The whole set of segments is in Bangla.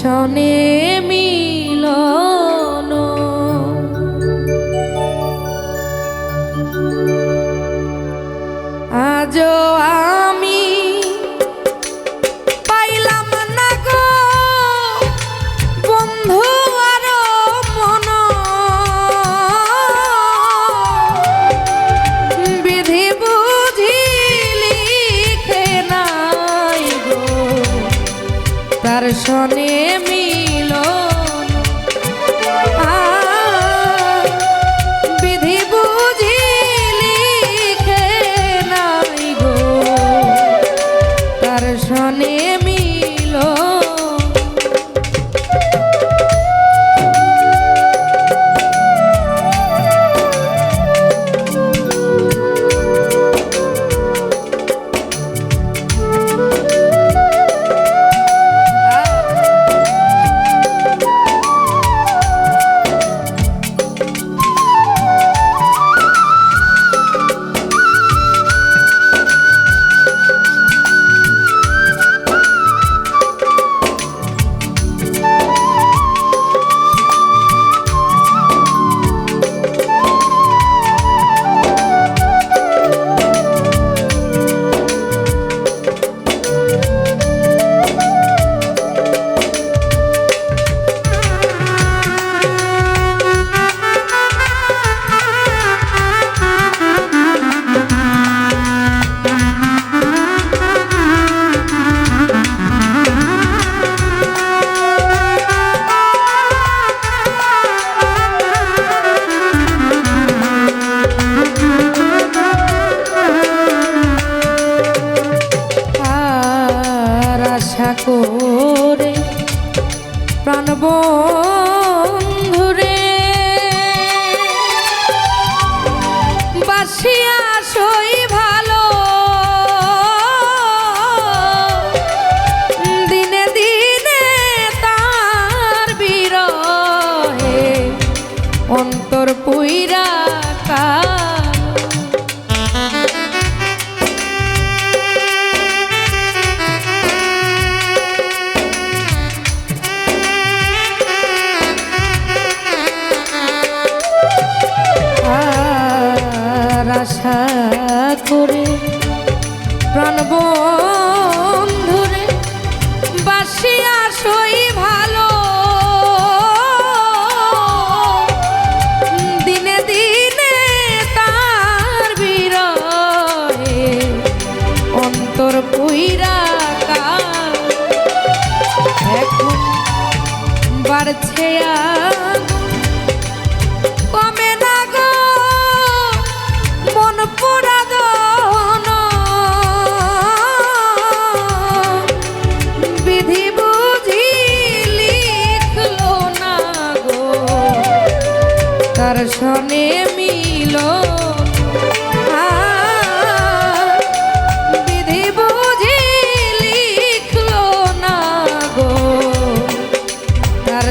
সনে মিলন। আজ আ তার শোনে মি রে প্রাণব বাসিয়া সই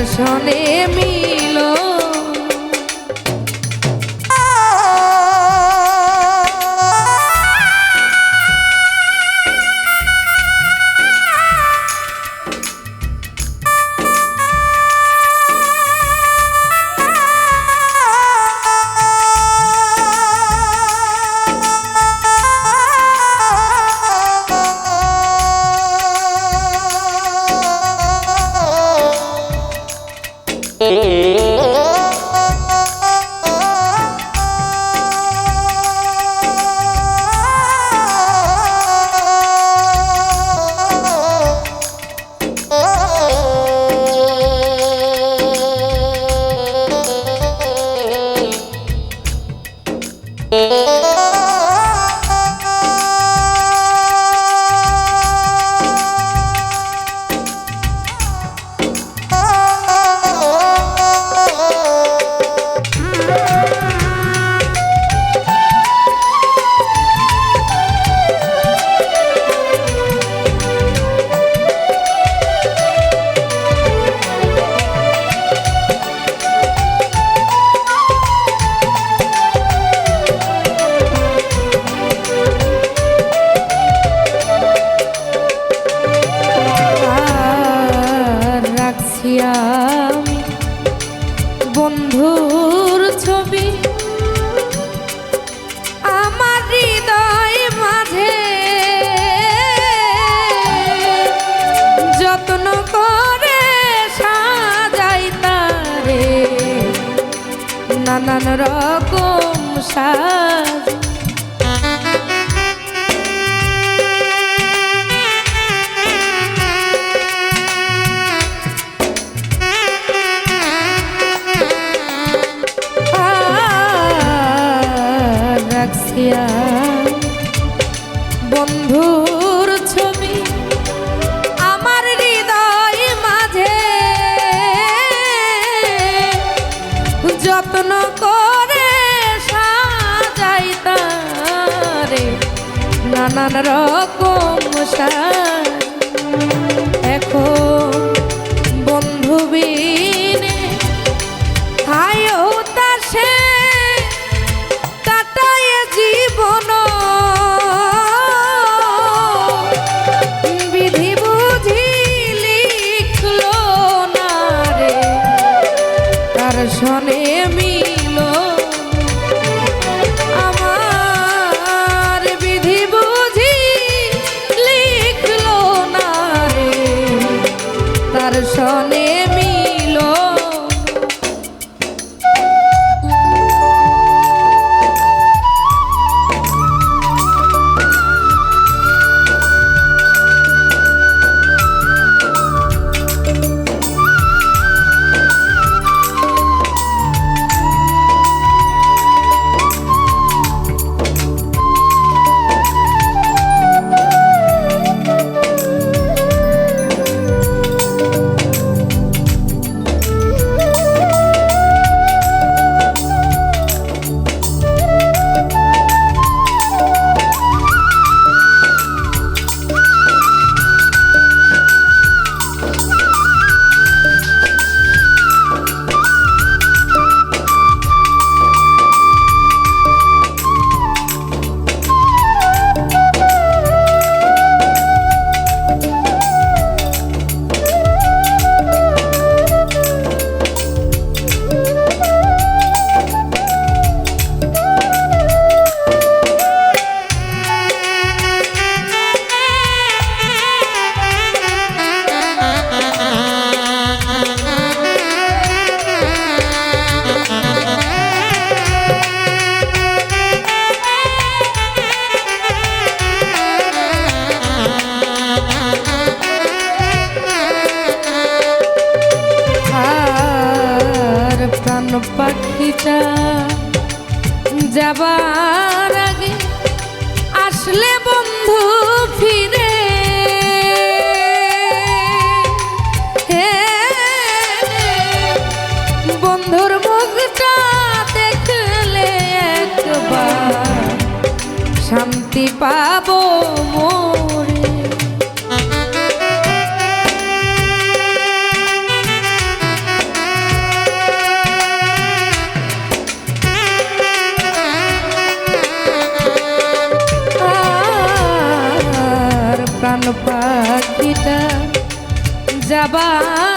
দর্শনে মি দিয়া নানান রকম সার জান পাখিটা যাবার আগে আসলে বন্ধু ফিরে। বন্ধুর মুখটা দেখলে একবার শান্তি পাবো মন। যাবা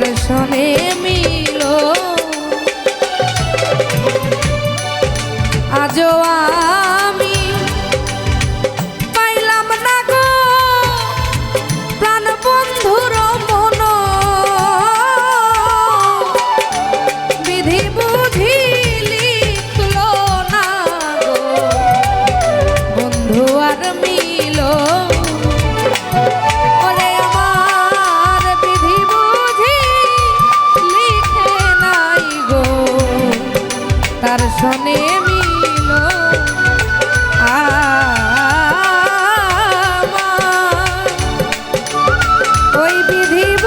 তার সনে মিল। আজোয়া ওই বিধি